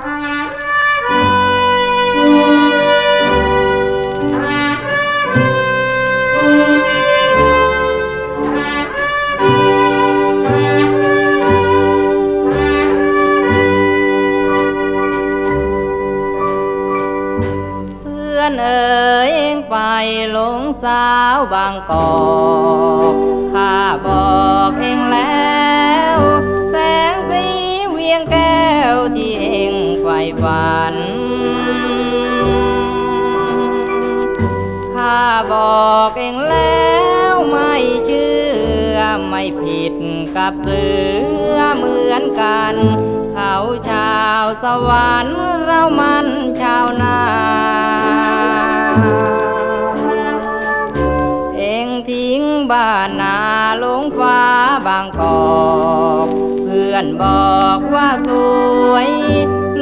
เพื่อนเอ๋ยเองไปหลงสาวบางกอก ฝัน ข้าบอกเองแล้วไม่เชื่อไม่ผิดกับเสือเหมือนกัน เขาชาวสวรรค์เรามันชาวนาเองทิ้งบ้านนาลงฟ้าบางกอกเพื่อนบอกว่าสวย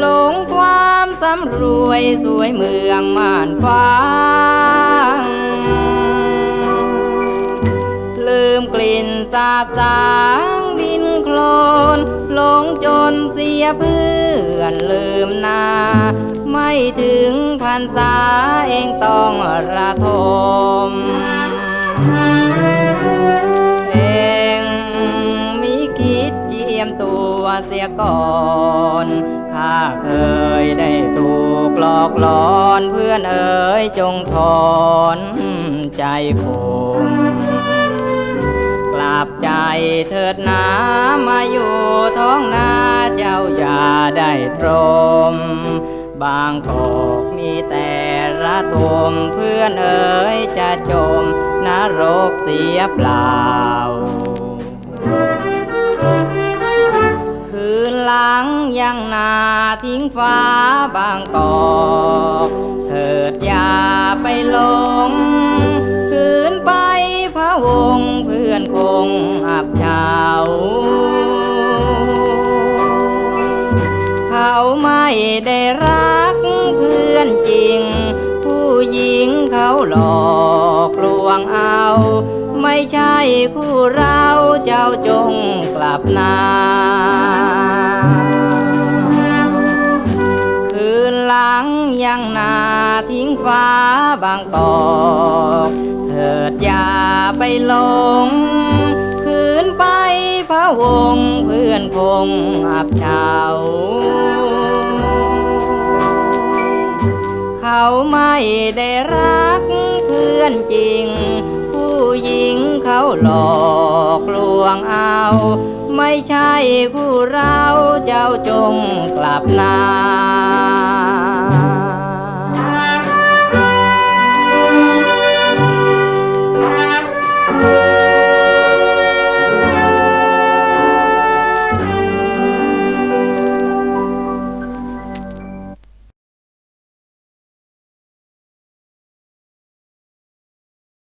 หลงความสำรวยสวยเมืองม่านฟ้า ลืมกลิ่นสาบสางดินโคลนหลงจนเสียเพื่อนลืมนา ไม่ถึงพันษาเองต้องระทม ตัวเสียก่อนข้าเคยได้ถูกหลอกหลอนเพื่อนเอ๋ยจงถอนใจผมกลับใจเถิดนามาอยู่ท้องนาเจ้าอย่าได้ตรม บางกอกมีแต่ระทมเพื่อนเอ๋ยจะจมนรกเสียเปล่า หลังยังนาทิ้งฟ้าบางกอกเถิดอย่าไปหลง คืนไปพระวงเพื่อนคงอับเฉาเขาไม่ได้รักเพื่อนจริง ผู้หญิงเขาหลอกลวงเอา ไม่ใช่คู่เราเจ้าจงกลับนา งยังนาทิ้งฟ้าบางกอกเถิดอย่าไปหลง คืนไปพระวงเพื่อนคงอับเฉาเขาไม่ได้รักเพื่อนจริง ผู้หญิงเขาหลอกลวงเอา ไม่ใช่คู่เราเจ้าจงกลับนา